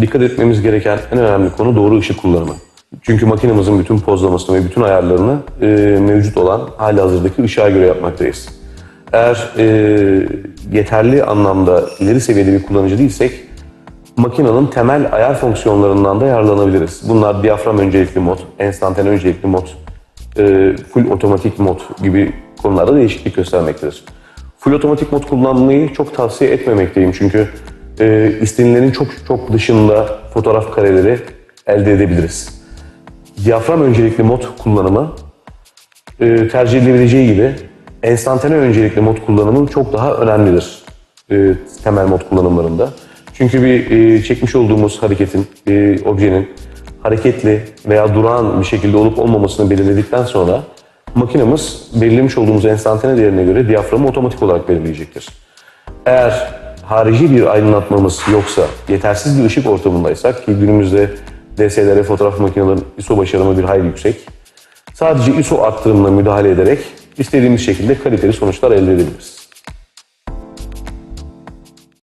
dikkat etmemiz gereken en önemli konu doğru ışık kullanımı. Çünkü makinemizin bütün pozlamasını ve bütün ayarlarını e, mevcut olan hali hazırdaki ışığa göre yapmaktayız. Eğer e, yeterli anlamda ileri seviyede bir kullanıcı değilsek makinenin temel ayar fonksiyonlarından da yararlanabiliriz. Bunlar diyafram öncelikli mod, enstantane öncelikli mod, e, full otomatik mod gibi konularda değişiklik göstermektedir. Full otomatik mod kullanmayı çok tavsiye etmemekteyim çünkü e, istenilenin çok çok dışında fotoğraf kareleri elde edebiliriz. Diyafram öncelikli mod kullanımı e, tercih edilebileceği gibi enstantane öncelikli mod kullanımı çok daha önemlidir e, temel mod kullanımlarında. Çünkü bir e, çekmiş olduğumuz hareketin, e, objenin hareketli veya durağan bir şekilde olup olmamasını belirledikten sonra makinemiz belirlemiş olduğumuz enstantane değerine göre diyaframı otomatik olarak belirleyecektir. Eğer harici bir aydınlatmamız yoksa, yetersiz bir ışık ortamındaysak ki günümüzde DSLR fotoğraf makinelerinin ISO başarımı bir hayli yüksek, sadece ISO arttırımına müdahale ederek istediğimiz şekilde kaliteli sonuçlar elde edebiliriz.